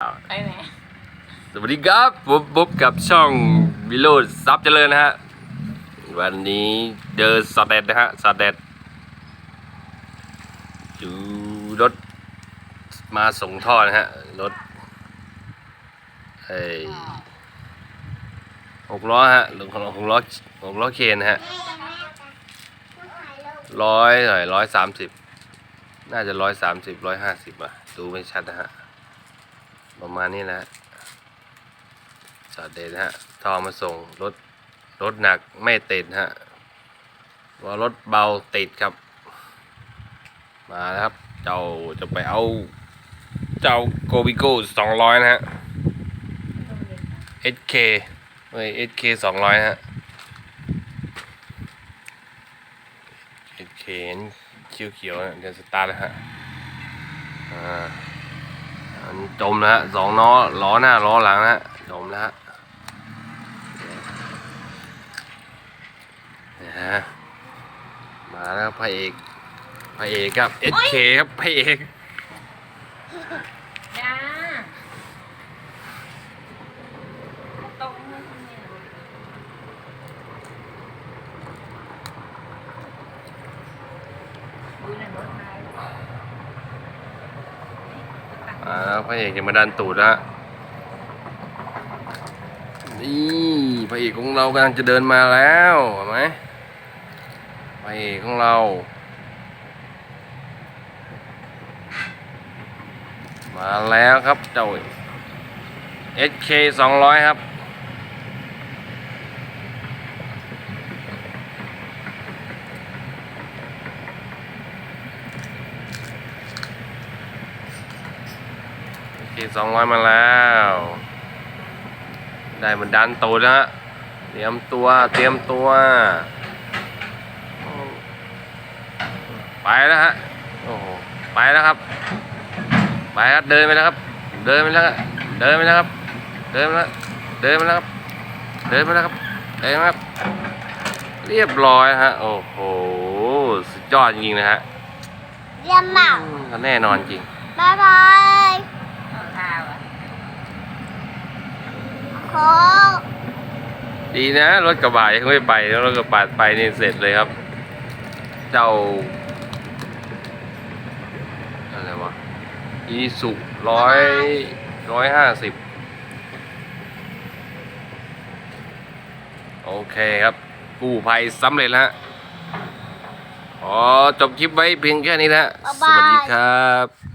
ไปไหนสวัสดีครับผมพบกับช่องวิโรจน์ซับเจริญนะฮะ วันนี้เจอสเตดนะฮะสเตดดูรถมาส่งท่อนะฮะ รถไอ้หกล้อฮะหกล้อหกล้อหกล้อเคนนะฮะร้อยเท่าไหร่ร้อยสามสิบน่าจะร้อยสามสิบร้อยห้าสิบอะดูไม่ชัดนะฮะ ประมาณนี้นะฮะสอดเดชนะฮะทอมาส่งรถรถหนักไม่ติดฮะว่ารถเบาติดครับ มาแล้วครับ เจ้าจะไปเอา เจ้าโกบิโก้สองร้อยนะฮะ SK เฮ้ย SK สองร้อยนะฮะ SK เขียวเขียวๆเดี๋ยวสตาร์ทแล้วฮะ อ่าันจมแล้วฮะสองล้อล้อหน้าล้อหลังนะจมแล้วฮะนะฮะมาแล้วพระเอกพระเอกครับ SK ครับพระเอก จ้าตรงนี้ดูในรถไฟ มาแล้วพระเอกจะมาดันตูดแล้วฮะนี่พระเอกของเรากำลังจะเดินมาแล้วเห็นไหมพระเอกของเรามาแล้วครับเจ้า SK 200 ครับ SK 200มาแล้ว ได้มันดันตูดแล้วฮะเตรียมตัวเตรียมตัว ไปแล้วฮะโอ้โหไปแล้วครับ ไปครับเดินไปแล้วครับ เดินไปแล้วครับเดินไปแล้วครับ เดินไปแล้วเดินไปแล้วครับเดินไปแล้วครับเดินไปแล้วครับ เรียบร้อยฮะโอ้โหสุดยอดจริงๆนะฮะเยี่ยมมากอืมแน่นอนจริงบ๊ายบาย เอาข้าวอะ ขอดีนะ รถกระบะยังไม่ไปแล้วรถกระบะไปนี่เสร็จเลยครับ เจ้าอะไรวะอีสุร้อยร้อยห้าสิบโอเคครับกู้ภัยสำเร็จแล้วฮะขอจบคลิปไว้เพียงแค่นี้นะฮะสวัสดีครับ